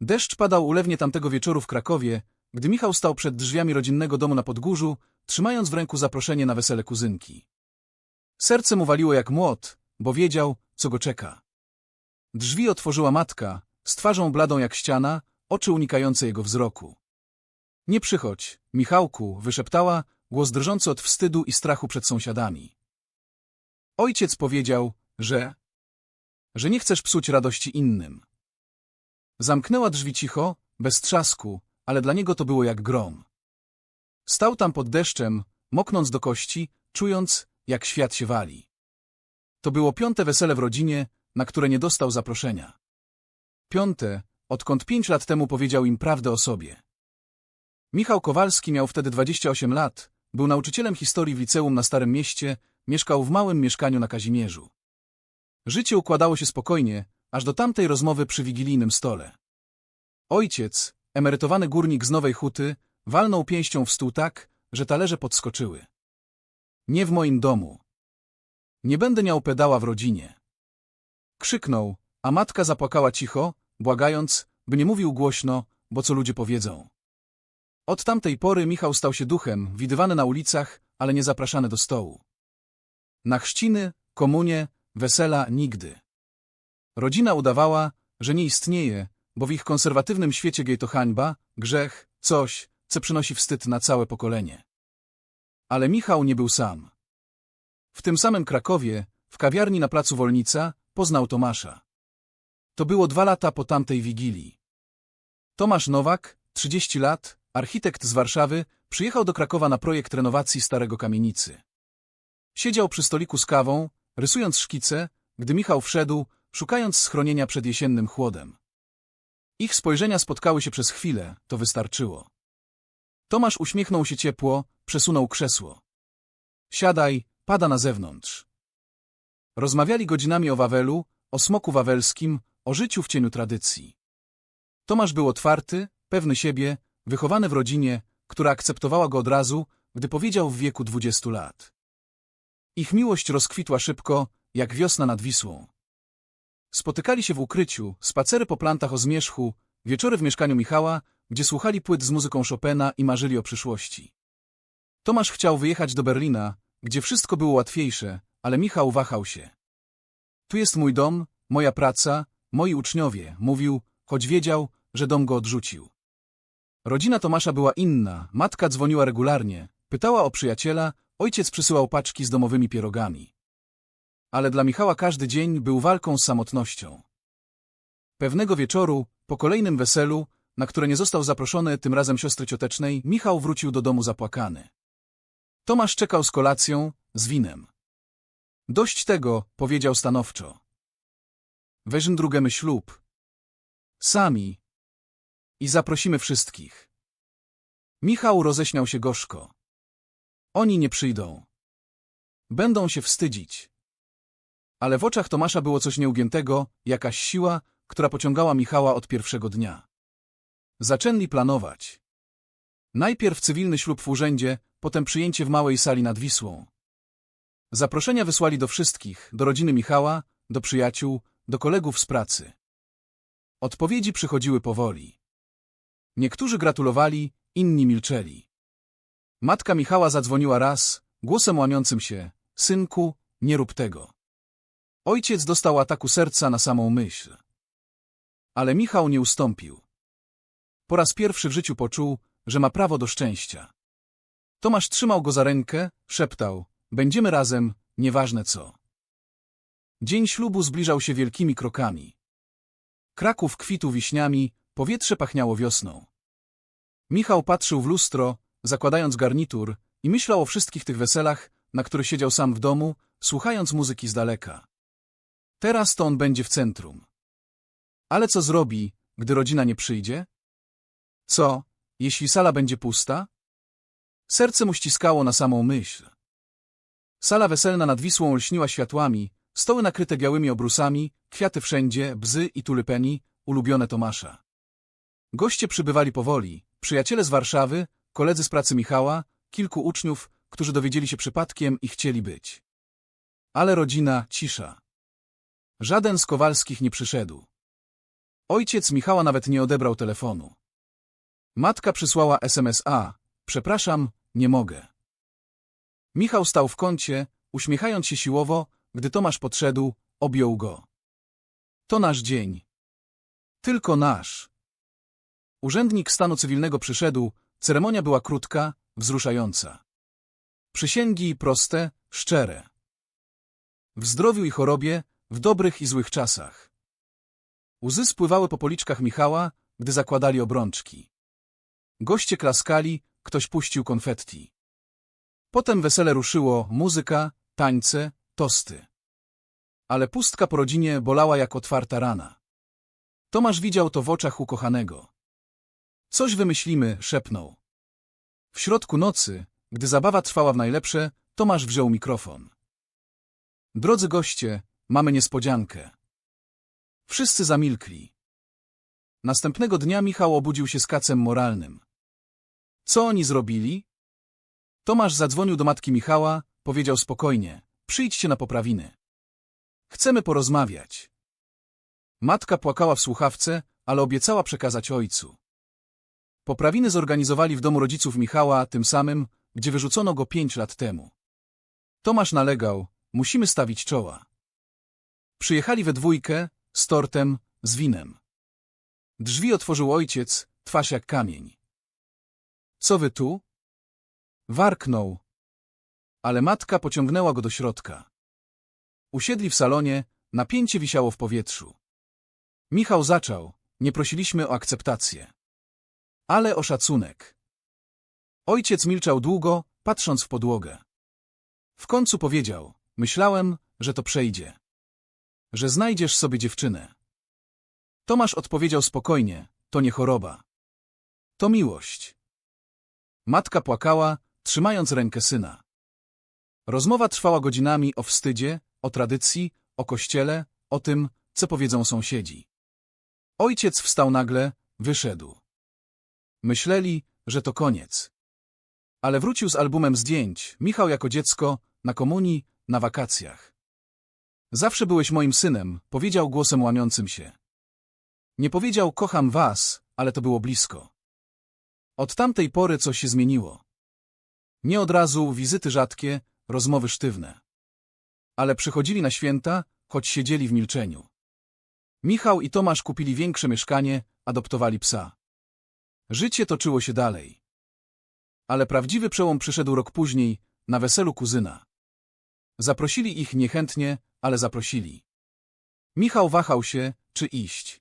Deszcz padał ulewnie tamtego wieczoru w Krakowie, gdy Michał stał przed drzwiami rodzinnego domu na Podgórzu, trzymając w ręku zaproszenie na wesele kuzynki. Serce mu waliło jak młot, bo wiedział, co go czeka. Drzwi otworzyła matka, z twarzą bladą jak ściana, oczy unikające jego wzroku. Nie przychodź, Michałku, wyszeptała, głos drżący od wstydu i strachu przed sąsiadami. Ojciec powiedział, że... że nie chcesz psuć radości innym. Zamknęła drzwi cicho, bez trzasku, ale dla niego to było jak grom. Stał tam pod deszczem, moknąc do kości, czując, jak świat się wali. To było piąte wesele w rodzinie, na które nie dostał zaproszenia. Piąte, odkąd pięć lat temu powiedział im prawdę o sobie. Michał Kowalski miał wtedy 28 lat, był nauczycielem historii w liceum na Starym Mieście, mieszkał w małym mieszkaniu na Kazimierzu. Życie układało się spokojnie, aż do tamtej rozmowy przy wigilijnym stole. Ojciec, emerytowany górnik z Nowej Huty, walnął pięścią w stół tak, że talerze podskoczyły. Nie w moim domu. Nie będę miał pedała w rodzinie. Krzyknął, a matka zapłakała cicho, błagając, by nie mówił głośno, bo co ludzie powiedzą. Od tamtej pory Michał stał się duchem, widywany na ulicach, ale nie zapraszany do stołu. Na chrzciny, komunie, wesela nigdy. Rodzina udawała, że nie istnieje, bo w ich konserwatywnym świecie gej to hańba, grzech, coś, co przynosi wstyd na całe pokolenie. Ale Michał nie był sam. W tym samym Krakowie, w kawiarni na placu Wolnica, poznał Tomasza. To było dwa lata po tamtej wigilii. Tomasz Nowak, 30 lat, architekt z Warszawy, przyjechał do Krakowa na projekt renowacji starego kamienicy. Siedział przy stoliku z kawą, rysując szkice, gdy Michał wszedł, szukając schronienia przed jesiennym chłodem. Ich spojrzenia spotkały się przez chwilę, to wystarczyło. Tomasz uśmiechnął się ciepło, przesunął krzesło. Siadaj, pada na zewnątrz. Rozmawiali godzinami o Wawelu, o smoku wawelskim, o życiu w cieniu tradycji. Tomasz był otwarty, pewny siebie, wychowany w rodzinie, która akceptowała go od razu, gdy powiedział w wieku dwudziestu lat. Ich miłość rozkwitła szybko, jak wiosna nad Wisłą. Spotykali się w ukryciu, spacery po plantach o zmierzchu, wieczory w mieszkaniu Michała, gdzie słuchali płyt z muzyką Chopina i marzyli o przyszłości. Tomasz chciał wyjechać do Berlina, gdzie wszystko było łatwiejsze, ale Michał wahał się. Tu jest mój dom, moja praca, moi uczniowie, mówił, choć wiedział, że dom go odrzucił. Rodzina Tomasza była inna, matka dzwoniła regularnie, pytała o przyjaciela, ojciec przysyłał paczki z domowymi pierogami. Ale dla Michała każdy dzień był walką z samotnością. Pewnego wieczoru, po kolejnym weselu, na które nie został zaproszony tym razem siostry ciotecznej, Michał wrócił do domu zapłakany. Tomasz czekał z kolacją, z winem. Dość tego, powiedział stanowczo. Weźmy drugemy ślub. Sami. I zaprosimy wszystkich. Michał roześmiał się gorzko. Oni nie przyjdą. Będą się wstydzić. Ale w oczach Tomasza było coś nieugiętego, jakaś siła, która pociągała Michała od pierwszego dnia. Zaczęli planować. Najpierw cywilny ślub w urzędzie, potem przyjęcie w małej sali nad Wisłą. Zaproszenia wysłali do wszystkich, do rodziny Michała, do przyjaciół, do kolegów z pracy. Odpowiedzi przychodziły powoli. Niektórzy gratulowali, inni milczeli. Matka Michała zadzwoniła raz, głosem łamiącym się, synku, nie rób tego. Ojciec dostał ataku serca na samą myśl. Ale Michał nie ustąpił. Po raz pierwszy w życiu poczuł, że ma prawo do szczęścia. Tomasz trzymał go za rękę, szeptał, będziemy razem, nieważne co. Dzień ślubu zbliżał się wielkimi krokami. Kraków kwitł wiśniami, powietrze pachniało wiosną. Michał patrzył w lustro, zakładając garnitur i myślał o wszystkich tych weselach, na których siedział sam w domu, słuchając muzyki z daleka. Teraz to on będzie w centrum. Ale co zrobi, gdy rodzina nie przyjdzie? Co, jeśli sala będzie pusta? Serce mu ściskało na samą myśl. Sala weselna nad Wisłą lśniła światłami, stoły nakryte białymi obrusami, kwiaty wszędzie, bzy i tulypeni, ulubione Tomasza. Goście przybywali powoli, przyjaciele z Warszawy, koledzy z pracy Michała, kilku uczniów, którzy dowiedzieli się przypadkiem i chcieli być. Ale rodzina, cisza. Żaden z Kowalskich nie przyszedł. Ojciec Michała nawet nie odebrał telefonu. Matka przysłała SMS-a. Przepraszam, nie mogę. Michał stał w kącie, uśmiechając się siłowo, gdy Tomasz podszedł, objął go. To nasz dzień. Tylko nasz. Urzędnik stanu cywilnego przyszedł, ceremonia była krótka, wzruszająca. Przysięgi proste, szczere. W zdrowiu i chorobie, w dobrych i złych czasach. Łzy spływały po policzkach Michała, gdy zakładali obrączki. Goście klaskali, ktoś puścił konfetti. Potem wesele ruszyło, muzyka, tańce, tosty. Ale pustka po rodzinie bolała jak otwarta rana. Tomasz widział to w oczach ukochanego. Coś wymyślimy, szepnął. W środku nocy, gdy zabawa trwała w najlepsze, Tomasz wziął mikrofon. Drodzy goście, mamy niespodziankę. Wszyscy zamilkli. Następnego dnia Michał obudził się z kacem moralnym. Co oni zrobili? Tomasz zadzwonił do matki Michała, powiedział spokojnie, przyjdźcie na poprawiny. Chcemy porozmawiać. Matka płakała w słuchawce, ale obiecała przekazać ojcu. Poprawiny zorganizowali w domu rodziców Michała, tym samym, gdzie wyrzucono go pięć lat temu. Tomasz nalegał, musimy stawić czoła. Przyjechali we dwójkę, z tortem, z winem. Drzwi otworzył ojciec, twarz jak kamień. Co wy tu? Warknął. Ale matka pociągnęła go do środka. Usiedli w salonie, napięcie wisiało w powietrzu. Michał zaczął, nie prosiliśmy o akceptację. Ale o szacunek. Ojciec milczał długo, patrząc w podłogę. W końcu powiedział, myślałem, że to przejdzie. Że znajdziesz sobie dziewczynę. Tomasz odpowiedział spokojnie, to nie choroba. To miłość. Matka płakała, trzymając rękę syna. Rozmowa trwała godzinami o wstydzie, o tradycji, o kościele, o tym, co powiedzą sąsiedzi. Ojciec wstał nagle, wyszedł. Myśleli, że to koniec. Ale wrócił z albumem zdjęć, Michał jako dziecko, na komunii, na wakacjach. Zawsze byłeś moim synem, powiedział głosem łamiącym się. Nie powiedział kocham was, ale to było blisko. Od tamtej pory coś się zmieniło. Nie od razu wizyty rzadkie, rozmowy sztywne. Ale przychodzili na święta, choć siedzieli w milczeniu. Michał i Tomasz kupili większe mieszkanie, adoptowali psa. Życie toczyło się dalej. Ale prawdziwy przełom przyszedł rok później, na weselu kuzyna. Zaprosili ich niechętnie, ale zaprosili. Michał wahał się, czy iść.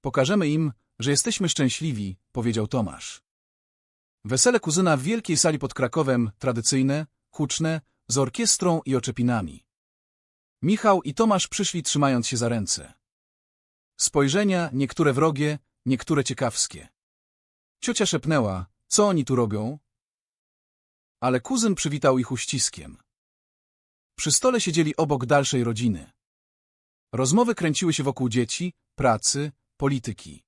Pokażemy im, że jesteśmy szczęśliwi, powiedział Tomasz. Wesele kuzyna w wielkiej sali pod Krakowem, tradycyjne, huczne, z orkiestrą i oczepinami. Michał i Tomasz przyszli trzymając się za ręce. Spojrzenia, niektóre wrogie, niektóre ciekawskie. Ciocia szepnęła, co oni tu robią? Ale kuzyn przywitał ich uściskiem. Przy stole siedzieli obok dalszej rodziny. Rozmowy kręciły się wokół dzieci, pracy, polityki.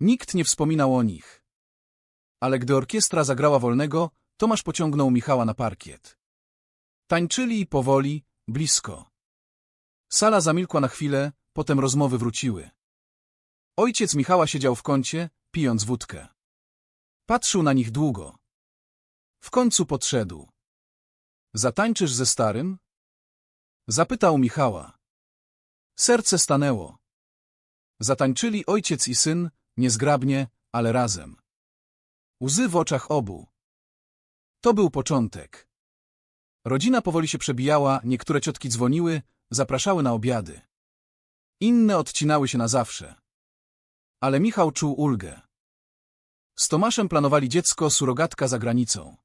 Nikt nie wspominał o nich. Ale gdy orkiestra zagrała wolnego, Tomasz pociągnął Michała na parkiet. Tańczyli powoli, blisko. Sala zamilkła na chwilę, potem rozmowy wróciły. Ojciec Michała siedział w kącie, pijąc wódkę. Patrzył na nich długo. W końcu podszedł. Zatańczysz ze starym? Zapytał Michała. Serce stanęło. Zatańczyli ojciec i syn, niezgrabnie, ale razem. Łzy w oczach obu. To był początek. Rodzina powoli się przebijała, niektóre ciotki dzwoniły, zapraszały na obiady. Inne odcinały się na zawsze. Ale Michał czuł ulgę. Z Tomaszem planowali dziecko, surogatka za granicą.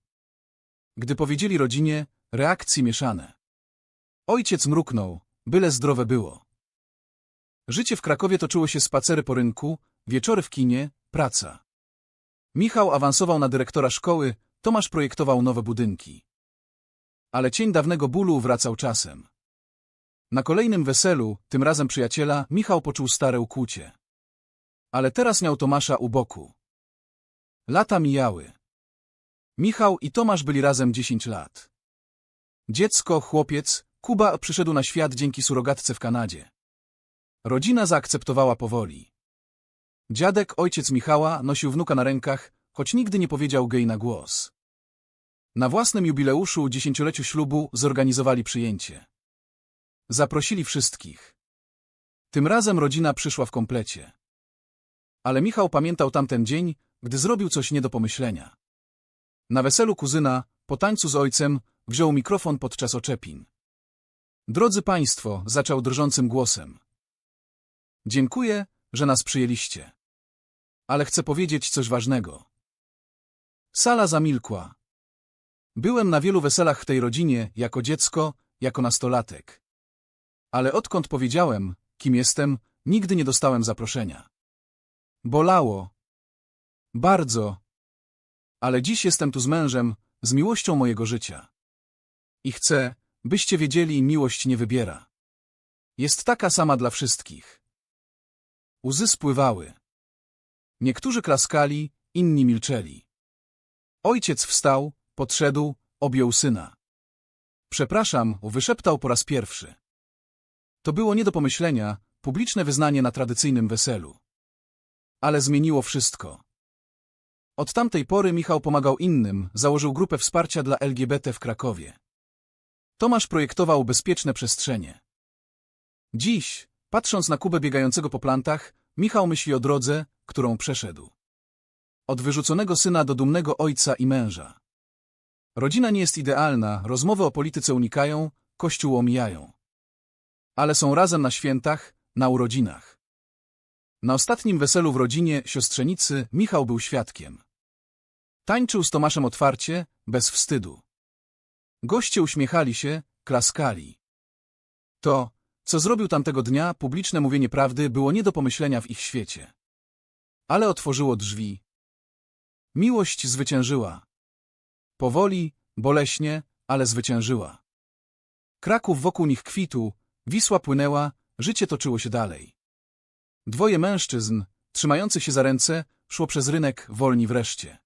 Gdy powiedzieli rodzinie, reakcje mieszane. Ojciec mruknął, byle zdrowe było. Życie w Krakowie toczyło się spacery po rynku, wieczory w kinie, praca. Michał awansował na dyrektora szkoły, Tomasz projektował nowe budynki. Ale cień dawnego bólu wracał czasem. Na kolejnym weselu, tym razem przyjaciela, Michał poczuł stare ukłucie. Ale teraz miał Tomasza u boku. Lata mijały. Michał i Tomasz byli razem dziesięć lat. Dziecko, chłopiec, Kuba przyszedł na świat dzięki surogatce w Kanadzie. Rodzina zaakceptowała powoli. Dziadek, ojciec Michała, nosił wnuka na rękach, choć nigdy nie powiedział gej na głos. Na własnym jubileuszu dziesięcioleciu ślubu zorganizowali przyjęcie. Zaprosili wszystkich. Tym razem rodzina przyszła w komplecie. Ale Michał pamiętał tamten dzień, gdy zrobił coś nie do pomyślenia. Na weselu kuzyna, po tańcu z ojcem, wziął mikrofon podczas oczepin. Drodzy Państwo, zaczął drżącym głosem. Dziękuję, że nas przyjęliście. Ale chcę powiedzieć coś ważnego. Sala zamilkła. Byłem na wielu weselach w tej rodzinie, jako dziecko, jako nastolatek. Ale odkąd powiedziałem, kim jestem, nigdy nie dostałem zaproszenia. Bolało. Bardzo. Ale dziś jestem tu z mężem, z miłością mojego życia. I chcę, byście wiedzieli, miłość nie wybiera. Jest taka sama dla wszystkich. Łzy spływały. Niektórzy klaskali, inni milczeli. Ojciec wstał, podszedł, objął syna. Przepraszam, wyszeptał po raz pierwszy. To było nie do pomyślenia, publiczne wyznanie na tradycyjnym weselu. Ale zmieniło wszystko. Od tamtej pory Michał pomagał innym, założył grupę wsparcia dla LGBT w Krakowie. Tomasz projektował bezpieczne przestrzenie. Dziś, patrząc na Kubę biegającego po plantach, Michał myśli o drodze, którą przeszedł. Od wyrzuconego syna do dumnego ojca i męża. Rodzina nie jest idealna, rozmowy o polityce unikają, kościół omijają. Ale są razem na świętach, na urodzinach. Na ostatnim weselu w rodzinie siostrzenicy Michał był świadkiem. Tańczył z Tomaszem otwarcie, bez wstydu. Goście uśmiechali się, klaskali. To, co zrobił tamtego dnia, publiczne mówienie prawdy, było nie do pomyślenia w ich świecie. Ale otworzyło drzwi. Miłość zwyciężyła. Powoli, boleśnie, ale zwyciężyła. Kraków wokół nich kwitł, Wisła płynęła, życie toczyło się dalej. Dwoje mężczyzn, trzymających się za ręce, szło przez rynek wolni wreszcie.